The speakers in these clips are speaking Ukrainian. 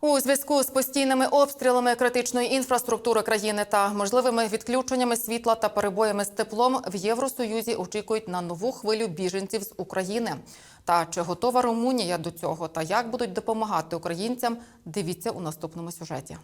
У зв'язку з постійними обстрілами критичної інфраструктури країни та можливими відключеннями світла та перебоями з теплом в Євросоюзі очікують на нову хвилю біженців з України. Та чи готова Румунія до цього та як будуть допомагати українцям? Дивіться у наступному сюжеті.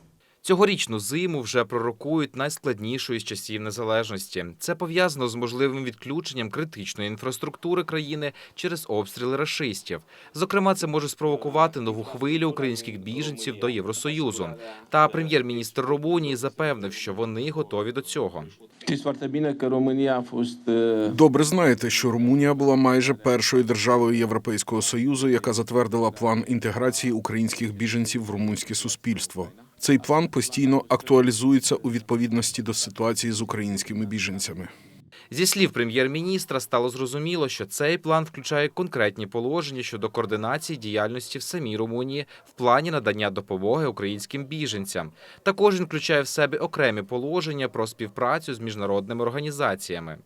Цьогорічну зиму вже пророкують найскладнішою з часів незалежності. Це пов'язано з можливим відключенням критичної інфраструктури країни через обстріли рашистів. Зокрема, це може спровокувати нову хвилю українських біженців до Євросоюзу. Та прем'єр-міністр Румунії запевнив, що вони готові до цього. Добре знаєте, що Румунія була майже першою державою Європейського союзу, яка затвердила план інтеграції українських біженців в румунське суспільство. Цей план постійно актуалізується у відповідності до ситуації з українськими біженцями. Зі слів прем'єр-міністра стало зрозуміло, що цей план включає конкретні положення щодо координації діяльності в самій Румунії в плані надання допомоги українським біженцям. Також він включає в себе окремі положення про співпрацю з міжнародними організаціями.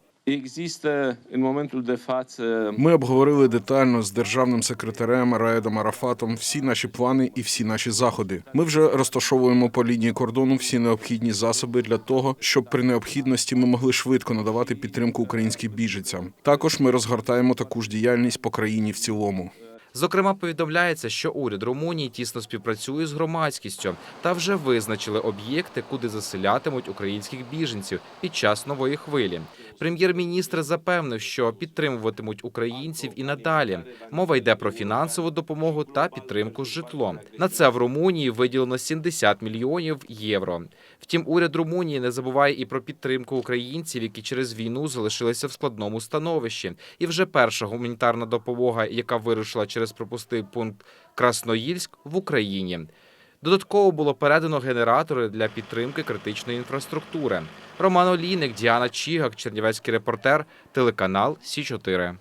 Ми обговорили детально з державним секретарем Раедом Арафатом всі наші плани і всі наші заходи. Ми вже розташовуємо по лінії кордону всі необхідні засоби для того, щоб при необхідності ми могли швидко надавати підтримку українським біженцям. Також ми розгортаємо таку ж діяльність по країні в цілому. Зокрема, повідомляється, що уряд Румунії тісно співпрацює з громадськістю та вже визначили об'єкти, куди заселятимуть українських біженців під час нової хвилі. Прем'єр-міністр запевнив, що підтримуватимуть українців і надалі. Мова йде про фінансову допомогу та підтримку з житлом. На це в Румунії виділено 70 мільйонів євро. Втім, уряд Румунії не забуває і про підтримку українців, які через війну залишилися в складному становищі. І вже перша гуманітарна допомога, яка вирушила через пропустий пункт Красноїльськ в Україні. Додатково було передано генератори для підтримки критичної інфраструктури. Роман Олійник, Діана Чігак, Чернівецький репортер, телеканал Сі 4